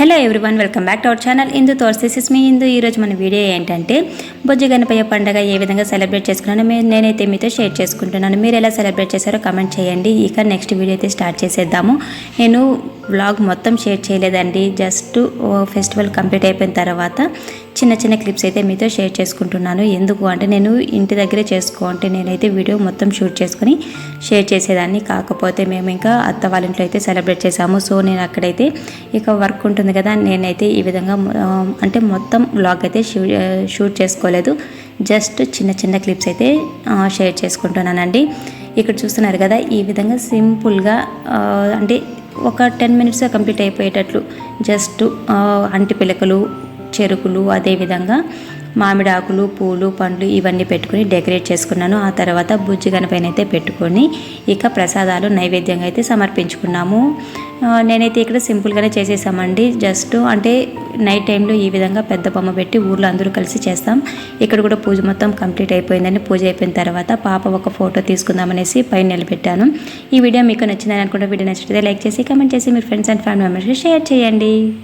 Hello everyone welcome back to our channel. Indu తోర్సేసిస్ మీ ఇందు. ఈరోజు మన వీడియో ఏంటంటే బొజ్జు గణపయ్య పండుగ ఏ విధంగా సెలబ్రేట్ చేసుకున్నానో మే- నేనైతే మీతో షేర్ చేసుకుంటున్నాను. మీరు ఎలా సెలబ్రేట్ చేశారో కమెంట్ చేయండి. ఇక నెక్స్ట్ వీడియో అయితే స్టార్ట్ చేసేద్దాము. నేను వ్లాగ్ మొత్తం షేర్ చేయలేదండి. జస్ట్ ఫెస్టివల్ కంప్లీట్ అయిపోయిన తర్వాత చిన్న చిన్న క్లిప్స్ అయితే మీతో షేర్ చేసుకుంటున్నాను. ఎందుకు అంటే నేను ఇంటి దగ్గరే చేసుకో అంటే నేనైతే వీడియో మొత్తం షూట్ చేసుకుని షేర్ చేసేదాన్ని. కాకపోతే మేము ఇంకా అత్త వాళ్ళ ఇంట్లో అయితే సెలబ్రేట్ చేసాము సో నేను అక్కడైతే ఇక వర్క్ ఉంటుంది కదా నేనైతే ఈ విధంగా అంటే మొత్తం బ్లాగ్ అయితే షూ షూట్ చేసుకోలేదు. జస్ట్ చిన్న చిన్న క్లిప్స్ అయితే షేర్ చేసుకుంటున్నానండి. ఇక్కడ చూస్తున్నారు కదా ఈ విధంగా సింపుల్గా అంటే ఒక టెన్ మినిట్స్ కంప్లీట్ అయిపోయేటట్లు. జస్ట్ అంటి పిలకలు చెరుకులు అదేవిధంగా మామిడి ఆకులు పూలు పండ్లు ఇవన్నీ పెట్టుకుని డెకరేట్ చేసుకున్నాను. ఆ తర్వాత బుజ్జి గణపైన అయితే పెట్టుకొని ఇక ప్రసాదాలు నైవేద్యంగా అయితే సమర్పించుకున్నాము. నేనైతే ఇక్కడ సింపుల్గానే చేసేసామండి. జస్ట్ అంటే నైట్ టైంలో ఈ విధంగా పెద్ద బొమ్మ పెట్టి ఊర్లో అందరూ కలిసి చేస్తాం. ఇక్కడ కూడా పూజ మొత్తం కంప్లీట్ అయిపోయిందని పూజ అయిపోయిన తర్వాత పాప ఒక ఫోటో తీసుకుందామనేసి పైన నిలబెట్టాను. ఈ వీడియో మీకు నచ్చిందని అనుకుంటే వీడియో నచ్చితే లైక్ చేసి కమెంట్ చేసి మీ ఫ్రెండ్స్ అండ్ ఫ్యామిలీ మెంబర్స్కి షేర్ చేయండి.